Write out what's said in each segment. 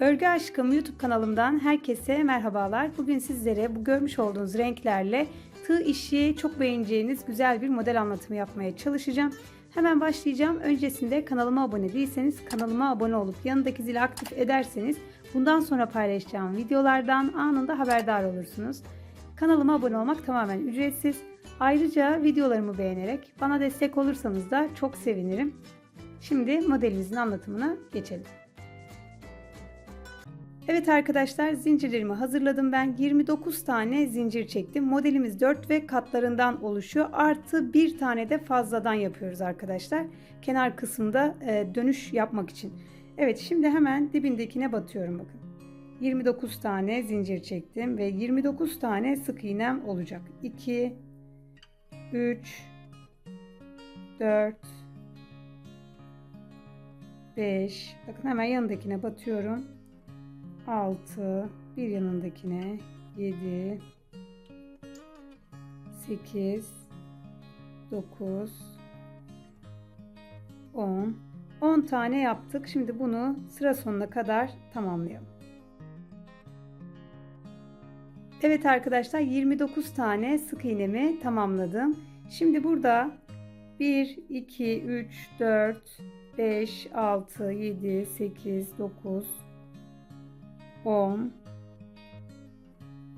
Örgü Aşkım YouTube kanalımdan herkese merhabalar. Bugün sizlere bu görmüş olduğunuz renklerle tığ işi çok beğeneceğiniz güzel bir model anlatımı yapmaya çalışacağım. Hemen başlayacağım. Öncesinde kanalıma abone değilseniz kanalıma abone olup yanındaki zili aktif ederseniz bundan sonra paylaşacağım videolardan anında haberdar olursunuz. Kanalıma abone olmak tamamen ücretsiz. Ayrıca videolarımı beğenerek bana destek olursanız da çok sevinirim. Şimdi modelimizin anlatımına geçelim. Evet arkadaşlar zincirlerimi hazırladım ben. 29 tane zincir çektim. Modelimiz 4 ve katlarından oluşuyor. Artı bir tane de fazladan yapıyoruz arkadaşlar. Kenar kısımda e, dönüş yapmak için. Evet şimdi hemen dibindekine batıyorum bakın. 29 tane zincir çektim ve 29 tane sık iğnem olacak. 2 3 4 5 bakın hemen yanındakine batıyorum. 6 bir yanındakine 7 8 9 10 10 tane yaptık. Şimdi bunu sıra sonuna kadar tamamlayalım. Evet arkadaşlar 29 tane sık iğnemi tamamladım. Şimdi burada 1 2 3 4 5 6 7 8 9 10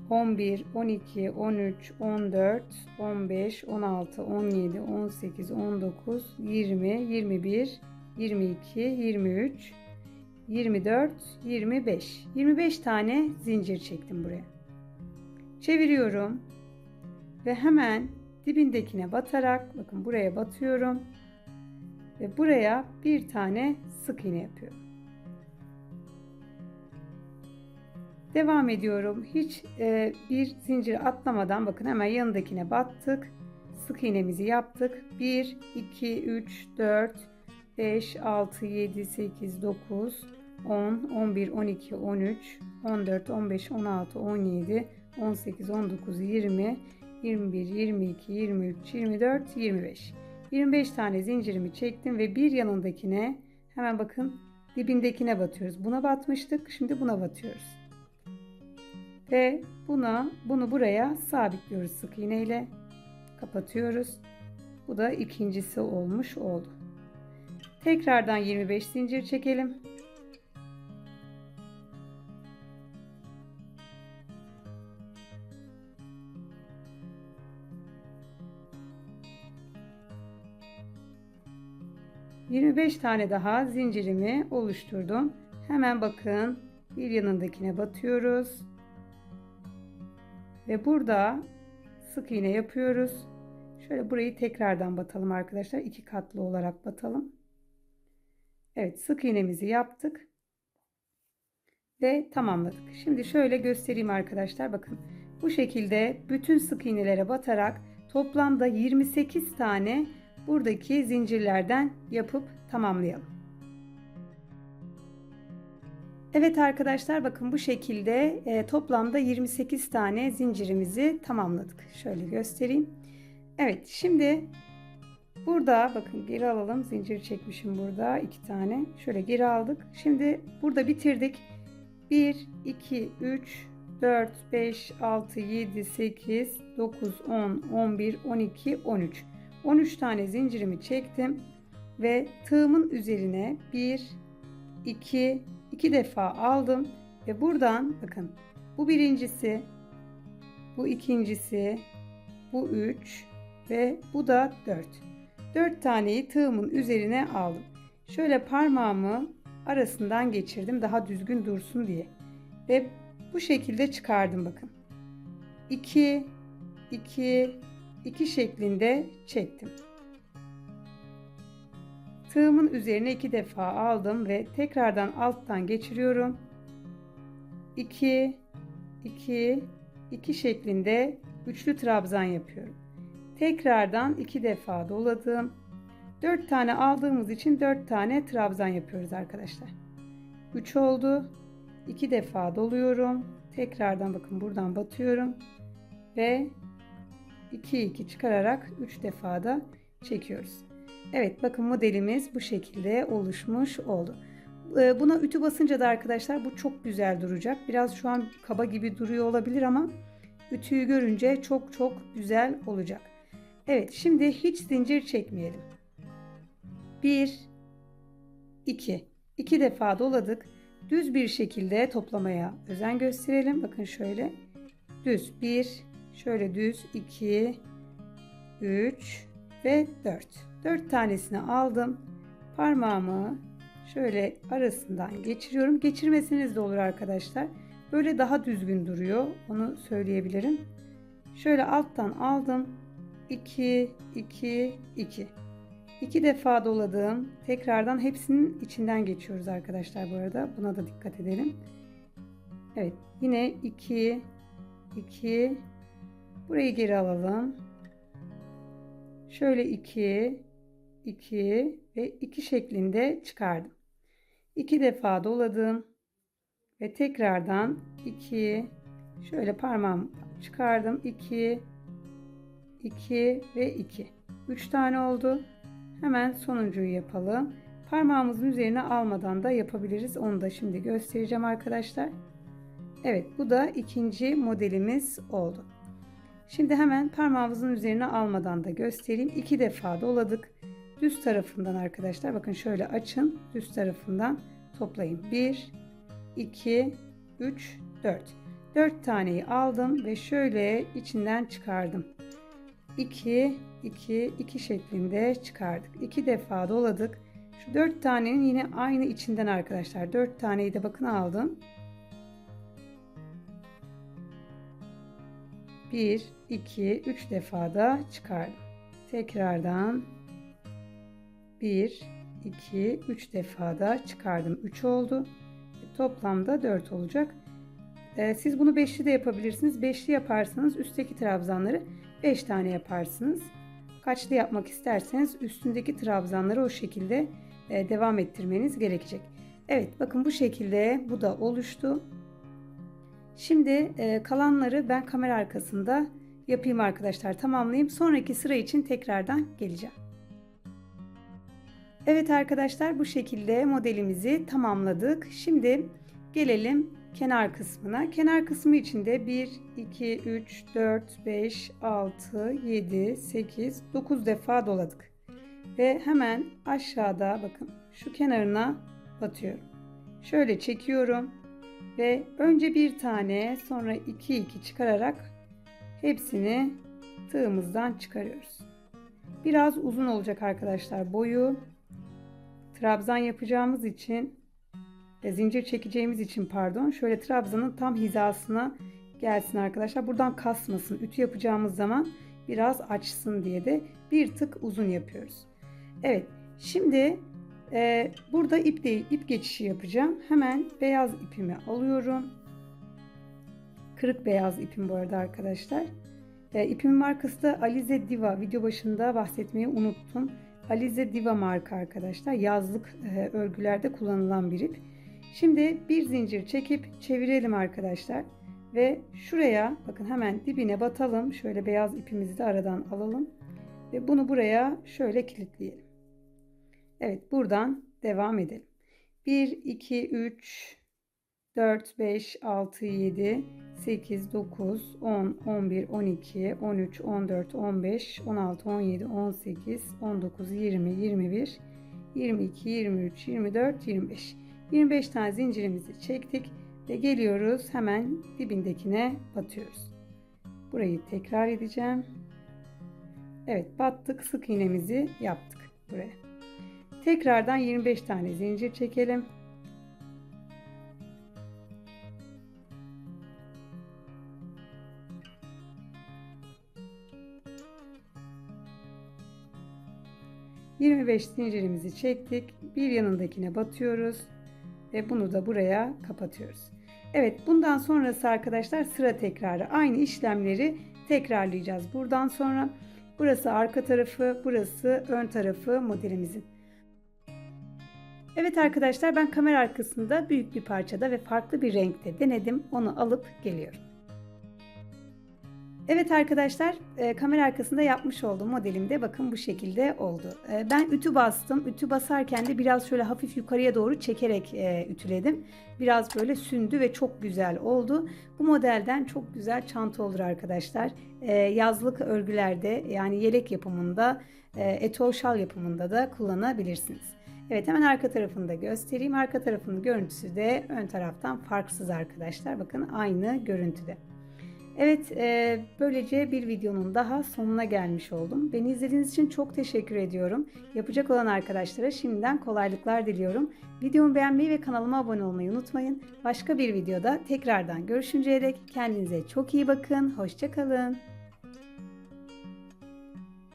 11 12 13 14 15 16 17 18 19 20 21 22 23 24 25 25 tane zincir çektim buraya. Çeviriyorum ve hemen dibindekine batarak bakın buraya batıyorum ve buraya bir tane sık iğne yapıyorum Devam ediyorum. Hiç e, bir zincir atlamadan bakın hemen yanındakine battık. Sık iğnemizi yaptık. 1, 2, 3, 4, 5, 6, 7, 8, 9, 10, 11, 12, 13, 14, 15, 16, 17, 18, 19, 20, 21, 22, 23, 24, 25. 25 tane zincirimi çektim ve bir yanındakine hemen bakın dibindekine batıyoruz. Buna batmıştık. Şimdi buna batıyoruz ve buna bunu buraya sabitliyoruz sık iğne ile kapatıyoruz. Bu da ikincisi olmuş oldu. Tekrardan 25 zincir çekelim. Yirmi beş tane daha zincirimi oluşturdum. Hemen bakın bir yanındakine batıyoruz. Ve burada sık iğne yapıyoruz. Şöyle burayı tekrardan batalım arkadaşlar. iki katlı olarak batalım. Evet sık iğnemizi yaptık. Ve tamamladık. Şimdi şöyle göstereyim arkadaşlar. Bakın bu şekilde bütün sık iğnelere batarak toplamda 28 tane buradaki zincirlerden yapıp tamamlayalım. Evet arkadaşlar bakın bu şekilde e, toplamda 28 tane zincirimizi tamamladık. Şöyle göstereyim. Evet şimdi burada bakın geri alalım. Zincir çekmişim burada iki tane. Şöyle geri aldık. Şimdi burada bitirdik. 1, 2, 3, 4, 5, 6, 7, 8, 9, 10, 11, 12, 13. 13 tane zincirimi çektim. Ve tığımın üzerine 1, 2, iki defa aldım ve buradan bakın bu birincisi, bu ikincisi, bu üç ve bu da dört. Dört taneyi tığımın üzerine aldım. Şöyle parmağımı arasından geçirdim daha düzgün dursun diye. Ve bu şekilde çıkardım bakın. 2 2 2 şeklinde çektim. Tığımın üzerine iki defa aldım ve tekrardan alttan geçiriyorum. 2 2 2 şeklinde üçlü trabzan yapıyorum. Tekrardan iki defa doladım. 4 tane aldığımız için 4 tane trabzan yapıyoruz arkadaşlar. 3 oldu. 2 defa doluyorum. Tekrardan bakın buradan batıyorum ve 2 2 çıkararak 3 defa da çekiyoruz. Evet bakın modelimiz bu şekilde oluşmuş oldu. e, buna ütü basınca da arkadaşlar bu çok güzel duracak. Biraz şu an kaba gibi duruyor olabilir ama ütüyü görünce çok çok güzel olacak. Evet şimdi hiç zincir çekmeyelim. 1 2 2 defa doladık. Düz bir şekilde toplamaya özen gösterelim. Bakın şöyle. Düz 1 şöyle düz 2 3 ve 4. 4 tanesini aldım. Parmağımı şöyle arasından geçiriyorum. Geçirmesiniz de olur arkadaşlar. Böyle daha düzgün duruyor. Onu söyleyebilirim. Şöyle alttan aldım. 2 2 2. 2 defa doladım. Tekrardan hepsinin içinden geçiyoruz arkadaşlar bu arada. Buna da dikkat edelim. Evet, yine 2 2 Burayı geri alalım. Şöyle 2 2 ve 2 şeklinde çıkardım. 2 defa doladım ve tekrardan 2 şöyle parmağım çıkardım. 2 2 ve 2 3 tane oldu. Hemen sonuncuyu yapalım. Parmağımızın üzerine almadan da yapabiliriz. Onu da şimdi göstereceğim arkadaşlar. Evet bu da ikinci modelimiz oldu şimdi hemen parmağımızın üzerine almadan da göstereyim. 2 defa doladık. Düz tarafından arkadaşlar bakın şöyle açın. Düz tarafından toplayın. 1 2 3 4 4 taneyi aldım ve şöyle içinden çıkardım. 2 2 2 şeklinde çıkardık. 2 defa doladık. Şu 4 tanenin yine aynı içinden arkadaşlar. 4 taneyi de bakın aldım 1 2 3 defa da çıkardım tekrardan 1 2 3 defa da çıkardım 3 oldu Toplamda 4 olacak. Ee, siz bunu 5'li de yapabilirsiniz. 5'li yaparsanız üstteki trabzanları 5 tane yaparsınız. Kaçlı yapmak isterseniz üstündeki trabzanları o şekilde e, devam ettirmeniz gerekecek. Evet bakın bu şekilde bu da oluştu. Şimdi e, kalanları ben kamera arkasında yapayım arkadaşlar tamamlayayım. Sonraki sıra için tekrardan geleceğim. Evet arkadaşlar bu şekilde modelimizi tamamladık. Şimdi gelelim kenar kısmına. Kenar kısmı içinde 1, 2, 3, 4, 5, 6, 7, 8, 9 defa doladık. Ve hemen aşağıda bakın şu kenarına batıyorum. Şöyle çekiyorum ve önce bir tane sonra 2 2 çıkararak hepsini tığımızdan çıkarıyoruz. Biraz uzun olacak arkadaşlar boyu trabzan yapacağımız için e, zincir çekeceğimiz için pardon şöyle trabzanın tam hizasına gelsin arkadaşlar. Buradan kasmasın. Ütü yapacağımız zaman biraz açsın diye de bir tık uzun yapıyoruz. Evet şimdi e, burada ip değil ip geçişi yapacağım. Hemen beyaz ipimi alıyorum. Kırık beyaz ipim bu arada arkadaşlar. E, ipimin markası da Alize Diva. Video başında bahsetmeyi unuttum. Alize Diva marka arkadaşlar. Yazlık e, örgülerde kullanılan bir ip. Şimdi bir zincir çekip çevirelim arkadaşlar. Ve şuraya bakın hemen dibine batalım. Şöyle beyaz ipimizi de aradan alalım. Ve bunu buraya şöyle kilitleyelim. Evet buradan devam edelim. 1, 2, 3, 4, 5, 6, 7, 8, 9, 10, 11, 12, 13, 14, 15, 16, 17, 18, 19, 20, 21, 22, 23, 24, 25. 25 tane zincirimizi çektik ve geliyoruz hemen dibindekine batıyoruz. Burayı tekrar edeceğim. Evet battık sık iğnemizi yaptık buraya. Tekrardan 25 tane zincir çekelim. 25 zincirimizi çektik. Bir yanındakine batıyoruz. Ve bunu da buraya kapatıyoruz. Evet bundan sonrası arkadaşlar sıra tekrarı. Aynı işlemleri tekrarlayacağız. Buradan sonra burası arka tarafı, burası ön tarafı modelimizin. Evet arkadaşlar ben kamera arkasında büyük bir parçada ve farklı bir renkte denedim. Onu alıp geliyorum. Evet arkadaşlar e, kamera arkasında yapmış olduğum modelimde bakın bu şekilde oldu. E, ben ütü bastım. Ütü basarken de biraz şöyle hafif yukarıya doğru çekerek e, ütüledim. Biraz böyle sündü ve çok güzel oldu. Bu modelden çok güzel çanta olur arkadaşlar. E, yazlık örgülerde yani yelek yapımında, e, etol şal yapımında da kullanabilirsiniz. Evet hemen arka tarafını da göstereyim. Arka tarafının görüntüsü de ön taraftan farksız arkadaşlar. Bakın aynı görüntüde. Evet, e, böylece bir videonun daha sonuna gelmiş oldum. Beni izlediğiniz için çok teşekkür ediyorum. Yapacak olan arkadaşlara şimdiden kolaylıklar diliyorum. Videomu beğenmeyi ve kanalıma abone olmayı unutmayın. Başka bir videoda tekrardan görüşünceye dek kendinize çok iyi bakın. Hoşçakalın.